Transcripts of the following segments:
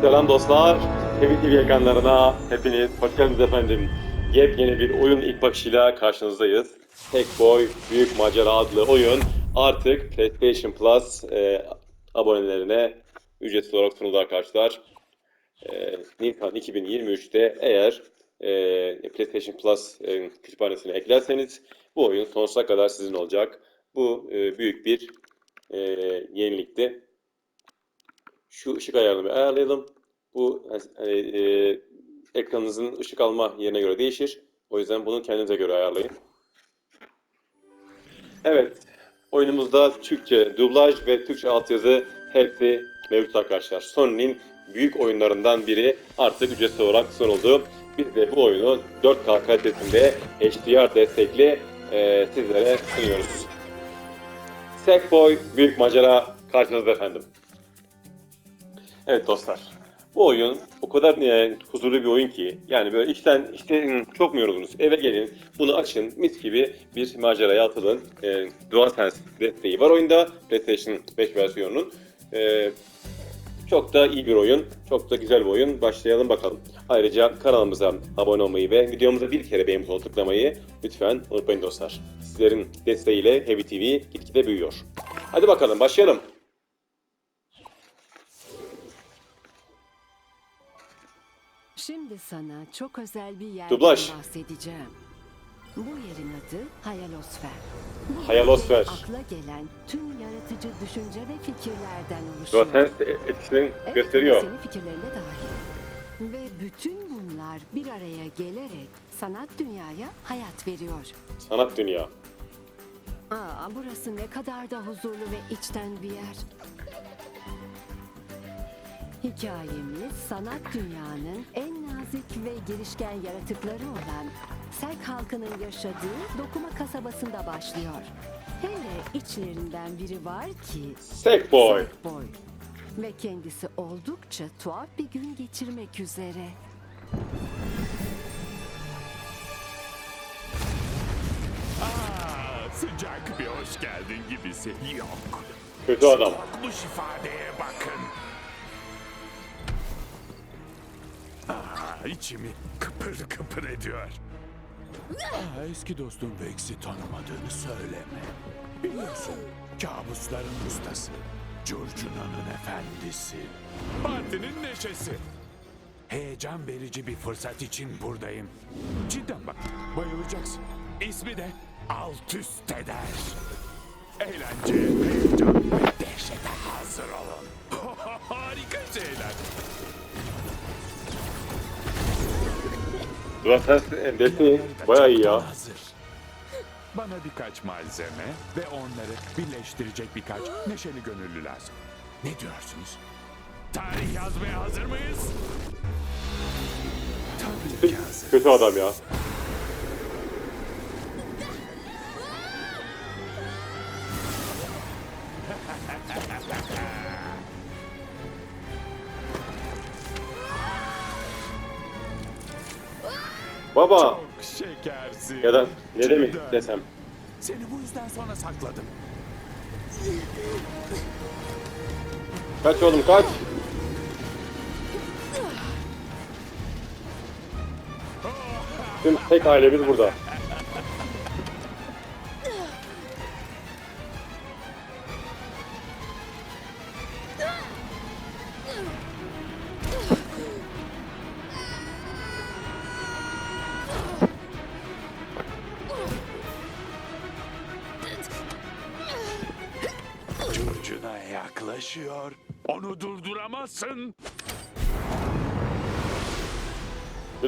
Selam dostlar. Heavy TV ekranlarına hepiniz hoş geldiniz efendim. Yepyeni bir oyun ilk bakışıyla karşınızdayız. Tek Boy Büyük Macera adlı oyun artık PlayStation Plus e, abonelerine ücretsiz olarak sunuldu arkadaşlar. E, Nisan 2023'te eğer e, PlayStation Plus e, kütüphanesine eklerseniz bu oyun sonsuza kadar sizin olacak. Bu e, büyük bir e, yenilikti. Şu ışık ayarını ayarlayalım. Bu e, e, ekranınızın ışık alma yerine göre değişir. O yüzden bunu kendinize göre ayarlayın. Evet, oyunumuzda Türkçe dublaj ve Türkçe altyazı hepsi mevcut arkadaşlar. Sony'nin büyük oyunlarından biri artık ücretsiz olarak sunuldu. Biz de bu oyunu 4K kalitesinde HDR destekli e, sizlere sunuyoruz. Sackboy Büyük Macera karşınızda efendim. Evet dostlar. Bu oyun o kadar e, huzurlu bir oyun ki yani böyle işten işte çok mu yoruldunuz? Eve gelin, bunu açın, mis gibi bir maceraya atılın. E, DualSense desteği var oyunda. PlayStation 5 versiyonunun. E, çok da iyi bir oyun. Çok da güzel bir oyun. Başlayalım bakalım. Ayrıca kanalımıza abone olmayı ve videomuza bir kere beğen butonuna tıklamayı lütfen unutmayın dostlar. Sizlerin desteğiyle Heavy TV gitgide büyüyor. Hadi bakalım başlayalım. Şimdi sana çok özel bir yerden Dublaj. bahsedeceğim. Bu yerin adı Hayalosfer. Bu Hayalosfer. akla gelen tüm yaratıcı düşünce ve fikirlerden oluşuyor. DualSense etkisini Evet, gösteriyor. Senin fikirlerine dahil. Ve bütün bunlar bir araya gelerek sanat dünyaya hayat veriyor. Sanat dünya. Aa, burası ne kadar da huzurlu ve içten bir yer. Hikayemiz sanat dünyanın en nazik ve girişken yaratıkları olan Serk halkının yaşadığı Dokuma kasabasında başlıyor. Hele içlerinden biri var ki Sackboy. Sackboy. Ve kendisi oldukça tuhaf bir gün geçirmek üzere. Aa, sıcak bir hoş geldin gibisi yok. Kötü adam. Korkmuş ifadeye bakın. İçimi kıpır kıpır ediyor. Aa, eski dostum Vex'i tanımadığını söyleme. Biliyorsun, kabusların ustası. Curcuna'nın efendisi. Partinin neşesi. Heyecan verici bir fırsat için buradayım. Cidden bak, bayılacaksın. İsmi de alt üst eder. Eğlence, heyecan ve dehşete hazır olun. Harika şeyler. DualSense desteği bayağı iyi ya. Bana birkaç malzeme ve onları birleştirecek birkaç neşeli gönüllü lazım. Ne diyorsunuz? Tarih yazmaya hazır mıyız? Tabii ki hazır. Kötü adam ya. Baba Çok şekersin. ya da ne demek desem. Seni bu yüzden sonra sakladım. Kaç oğlum kaç. Tüm tek ailemiz burada.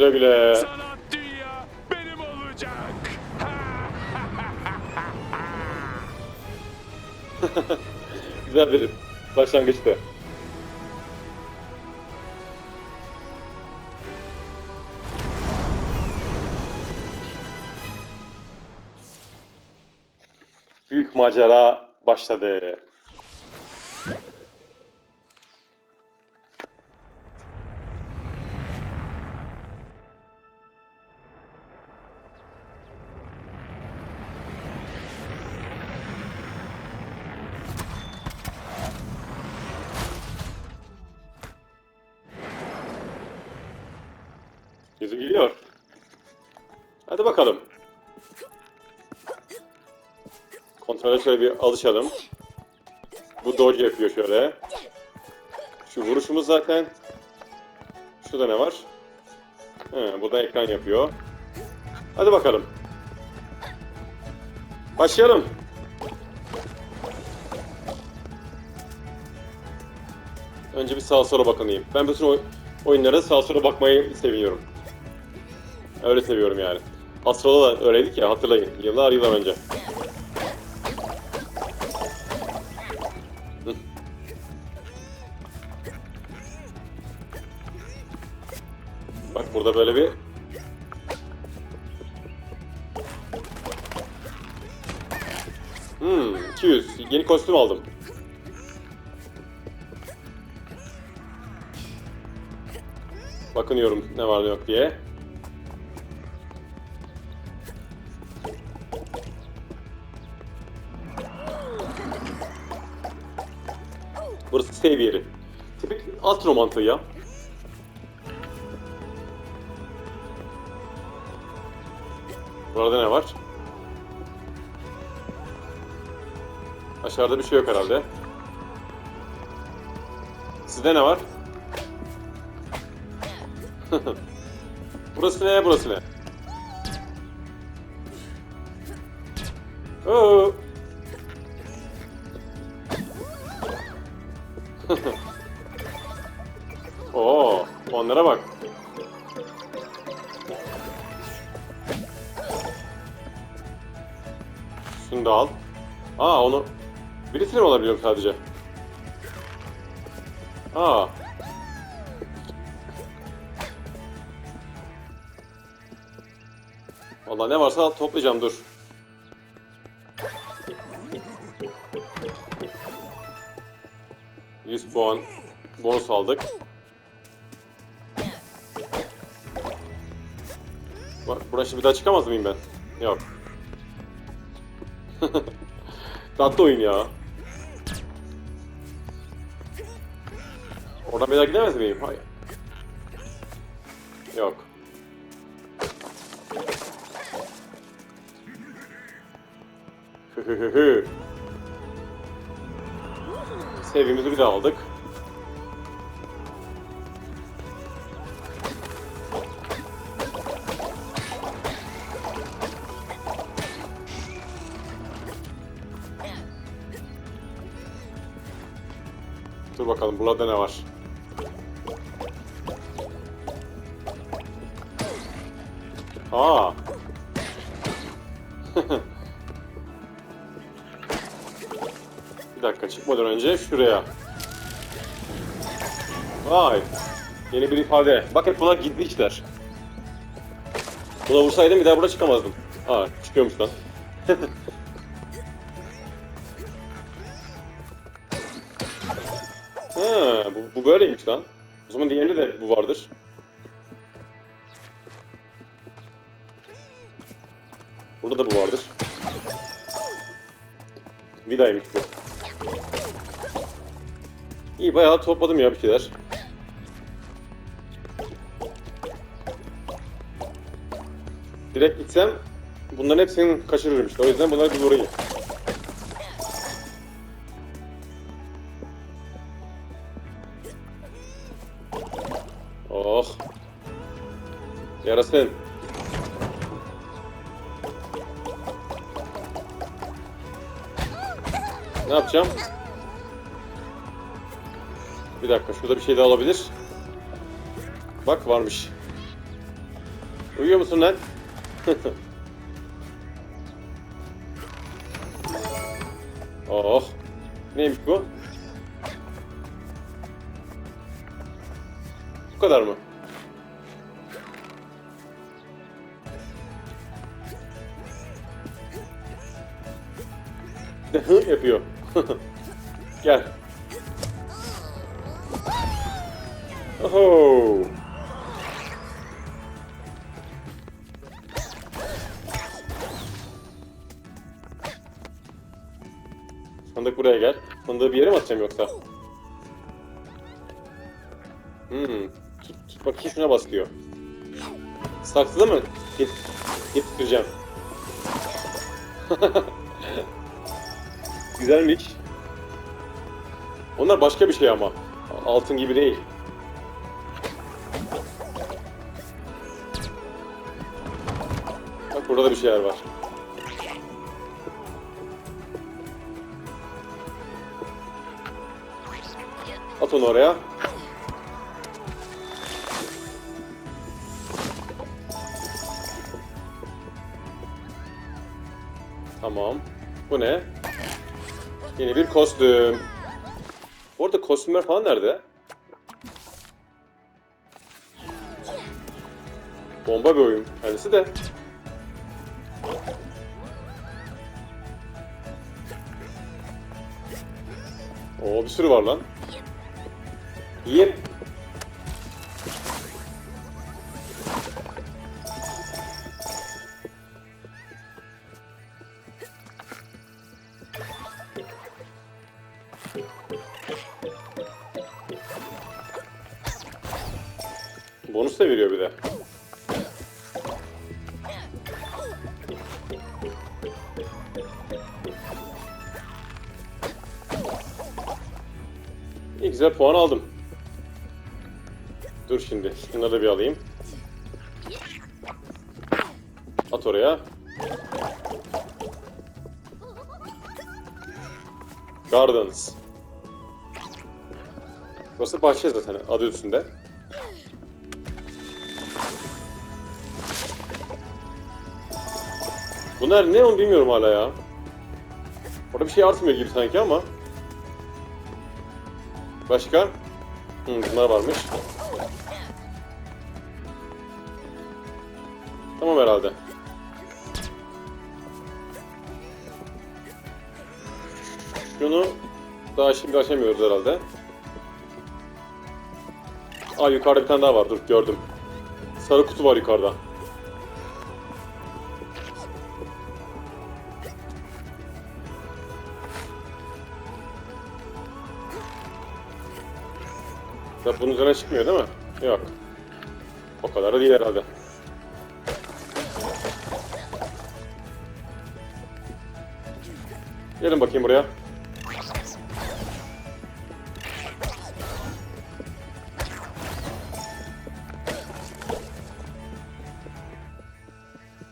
Güle güle. Sanat dünya benim olacak. Güzel bir başlangıçtı. Büyük macera başladı. Yüzü gülüyor. Hadi bakalım. Kontrole şöyle bir alışalım. Bu dodge yapıyor şöyle. Şu vuruşumuz zaten. Şurada ne var? He, burada ekran yapıyor. Hadi bakalım. Başlayalım. Önce bir sağa sola bakınayım. Ben bütün oy- oyunlara sağa sola bakmayı seviyorum. Öyle seviyorum yani. Astral'da da öyleydik ya hatırlayın. Yıllar yıllar önce. Bak burada böyle bir Hmm, 200. Yeni kostüm aldım. Bakınıyorum ne var ne yok diye. Save yeri. Tipik Astro mantığı ya. Burada ne var? Aşağıda bir şey yok herhalde. Sizde ne var? burası ne, burası ne? Oo, Aa onu birisini mi alabiliyorum sadece? Aa. Vallahi ne varsa toplayacağım dur. Yüz puan bonus aldık. Şimdi bir daha çıkamaz mıyım ben? Yok. Tatlı oyun ya. Oradan bir daha gidemez miyim? Hayır. Yok. Hı hı hı hı. Sevgimizi bir daha aldık. Bakalım burada ne var? Aa. Bir dakika çıkmadan önce şuraya. Vay. Yeni bir ifade. Bak hep buna gitmişler. Buna vursaydım bir daha burada çıkamazdım. Aa çıkıyormuş lan. bu, böyleymiş lan. O zaman diğerinde de bu vardır. Burada da bu vardır. Vidaymış bu. İyi bayağı topladım ya bir şeyler. Direkt gitsem bunların hepsini kaçırırım işte. O yüzden bunları bir vurayım. Yarasın. Ne yapacağım? Bir dakika şurada bir şey daha olabilir. Bak varmış. Uyuyor musun lan? oh. Neymiş bu? Bu kadar mı? Hı yapıyor. Gel. Oho. Sandık buraya gel. Sandığı bir yere mi atacağım yoksa? Hmm. Tut, tut bakayım şuna bas diyor. Saksıda mı? Git, getireceğim. Güzelmiş. Onlar başka bir şey ama. Altın gibi değil. Bak burada da bir şeyler var. At onu oraya. Tamam. Bu ne? Yeni bir kostüm. Bu arada kostümler falan nerede? Bomba bir oyun. Kendisi de. Oo bir sürü var lan. Yiyip. İyi güzel puan aldım. Dur şimdi. Şunları da bir alayım. At oraya. Gardens. Burası bahçe zaten adı üstünde. Bunlar ne onu bilmiyorum hala ya. Orada bir şey artmıyor gibi sanki ama. Başka? Hı, bunlar varmış. Tamam herhalde. Şunu daha şimdi açamıyoruz herhalde. Aa yukarıda bir tane daha var. Dur gördüm. Sarı kutu var yukarıda. Bunun üzerine çıkmıyor değil mi? Yok. O kadar da değil herhalde. Gelin bakayım buraya.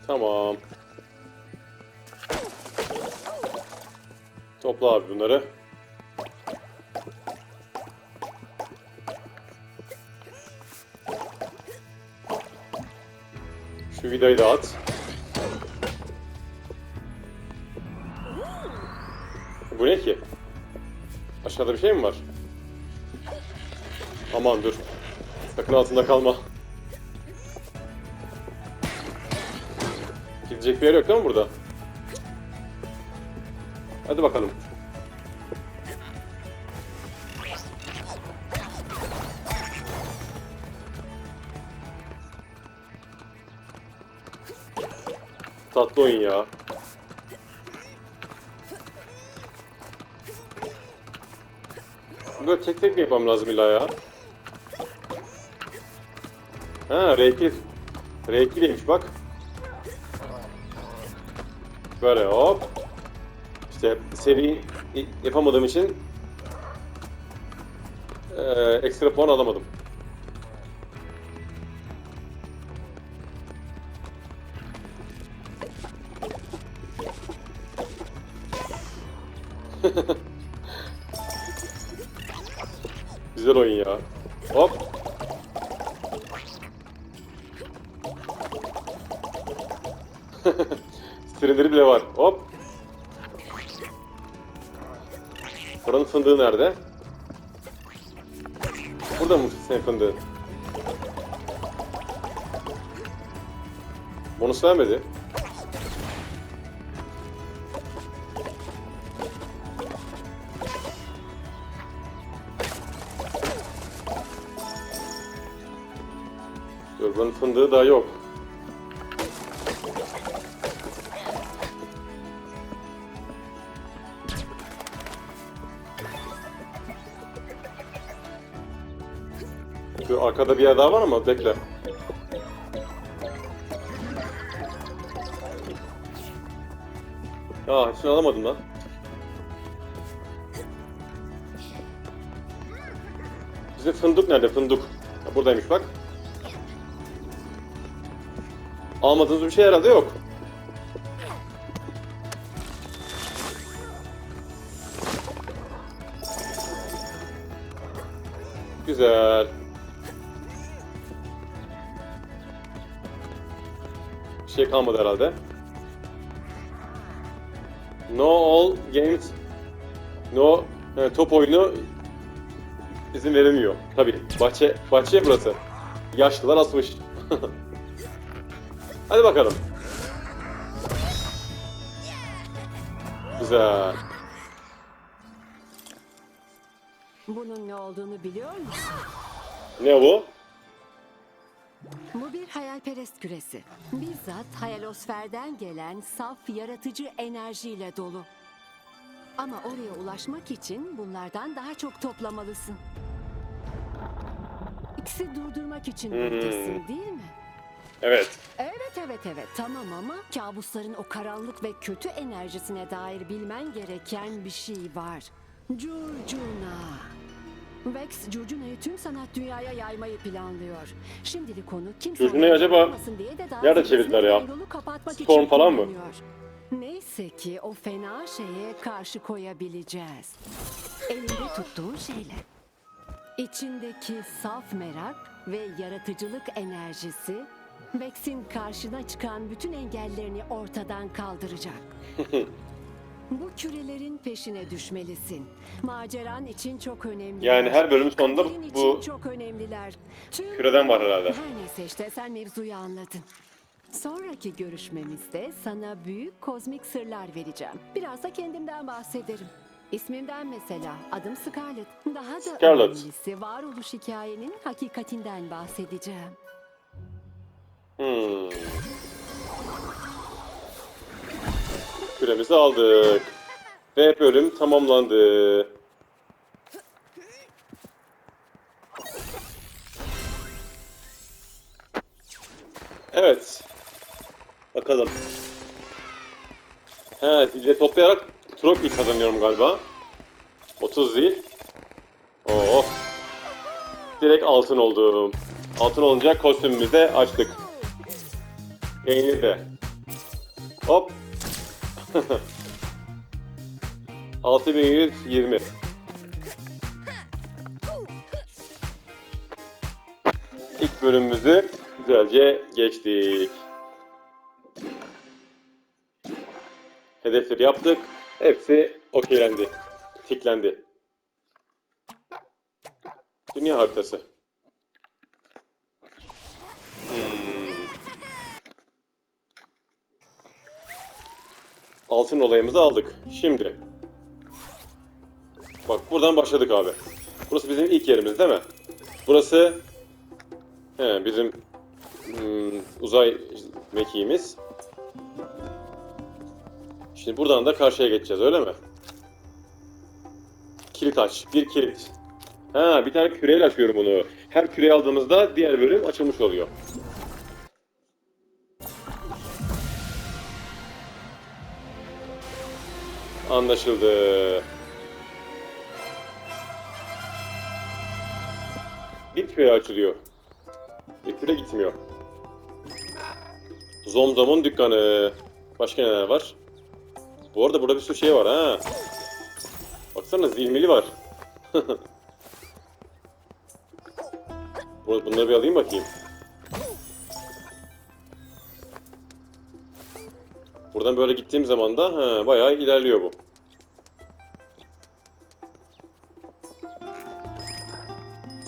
Tamam. Topla abi bunları. Vidayı da at. Bu ne ki? Aşağıda bir şey mi var? Aman dur. Sakın altında kalma. Gidecek bir yer yok değil mi burada? Hadi bakalım. Tatlı oyun ya. Böyle tek tek mi yapmam lazım illa ya? Ha R2. R2'liymiş bak. Böyle hop. İşte seri yapamadığım için eee, ekstra puan alamadım. Güzel oyun ya. Hop. Silindir bile var. Hop. Buranın fındığı nerede? Burada mı senin fındığın? Bonus vermedi. Bakıyoruz. Bunun fındığı daha yok. Şu arkada bir yer daha var ama bekle. Aa hepsini alamadım lan. Bizim fındık nerede fındık? Buradaymış bak. Almadığınız bir şey herhalde yok. Güzel. Bir şey kalmadı herhalde. No all games no e, top oyunu izin verilmiyor. Tabi bahçe bahçe burası. Yaşlılar asmış. Hadi bakalım. Güzel. Bunun ne olduğunu biliyor musun? Ne bu? Bu bir hayalperest küresi. Bizzat hayalosferden gelen saf yaratıcı enerjiyle dolu. Ama oraya ulaşmak için bunlardan daha çok toplamalısın. İkisi durdurmak için Hmm. buradasın değil mi? Evet. Evet evet evet tamam ama kabusların o karanlık ve kötü enerjisine dair bilmen gereken bir şey var. Curcuna. Vex Curcuna'yı tüm sanat dünyaya yaymayı planlıyor. Şimdilik konu kimse Curcuna'yı acaba anlamasın diye de daha nerede çevirdiler ya? yolu kapatmak Storm için falan mı? kullanıyor. Neyse ki o fena şeye karşı koyabileceğiz. Elinde tuttuğun şeyle. İçindeki saf merak ve yaratıcılık enerjisi Vex'in karşına çıkan bütün engellerini ortadan kaldıracak. Bu kürelerin peşine düşmelisin. Maceran için çok önemli. Yani her bölüm sonunda Kaderin bu için çok önemliler. Tüm küreden var herhalde. her neyse işte sen mevzuyu anladın. Sonraki görüşmemizde sana büyük kozmik sırlar vereceğim. Biraz da kendimden bahsederim. İsmimden mesela. Adım Scarlet. Daha da Scarlet. önemlisi varoluş hikayenin hakikatinden bahsedeceğim. Hmm. Küremizi aldık. Ve bölüm tamamlandı. Evet. Bakalım. He, zile toplayarak trophy kazanıyorum galiba. 30 zil. Oh. Direkt altın oldum. Altın olunca kostümümüzü de açtık. Peynir de. Hop. 6120. İlk bölümümüzü güzelce geçtik. Hedefleri yaptık. Hepsi okeylendi. Tiklendi. Dünya haritası. Altın olayımızı aldık. Şimdi. Bak buradan başladık abi. Burası bizim ilk yerimiz değil mi? Burası he, bizim hmm, uzay mekiğimiz. Şimdi buradan da karşıya geçeceğiz öyle mi? Kilit aç. Bir kilit. Ha bir tane küreyle açıyorum bunu. Her küreyi aldığımızda diğer bölüm açılmış oluyor. Anlaşıldı. Küre açılıyor. Küre gitmiyor. Zomzom'un dükkanı. Başka neler var? Bu arada burada bir sürü şey var ha. Baksana zilmili var. Bu- Bunları bir alayım bakayım. Buradan böyle gittiğim zaman da ha, bayağı ilerliyor bu.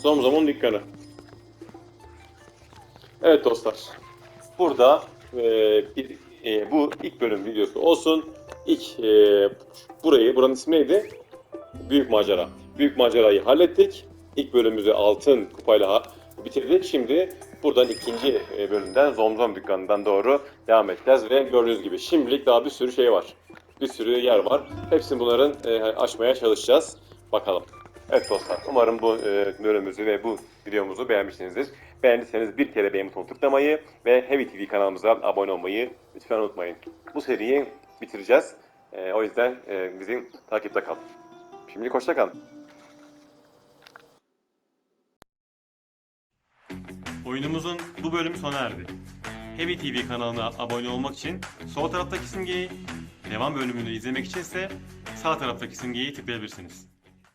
Zomzom'un dükkanı. Evet dostlar. Burada e, bir, e, bu ilk bölüm videosu olsun. İlk e, burayı, buranın ismi neydi? Büyük Macera. Büyük Macerayı hallettik. İlk bölümümüzü altın kupayla bitirdik. Şimdi buradan ikinci e, bölümden Zomzom dükkanından doğru devam edeceğiz ve gördüğünüz gibi şimdilik daha bir sürü şey var. Bir sürü yer var. Hepsini bunların e, aşmaya çalışacağız. Bakalım. Evet dostlar, umarım bu e, bölümümüzü ve bu videomuzu beğenmişsinizdir. Beğendiyseniz bir kere beğen butonuna tıklamayı ve Heavy TV kanalımıza abone olmayı lütfen unutmayın. Bu seriyi bitireceğiz. E, o yüzden e, bizim takipte kalın. Şimdilik hoşça kalın. Oyunumuzun bu bölümü sona erdi. Heavy TV kanalına abone olmak için sol taraftaki simgeyi, devam bölümünü izlemek için ise sağ taraftaki simgeyi tıklayabilirsiniz.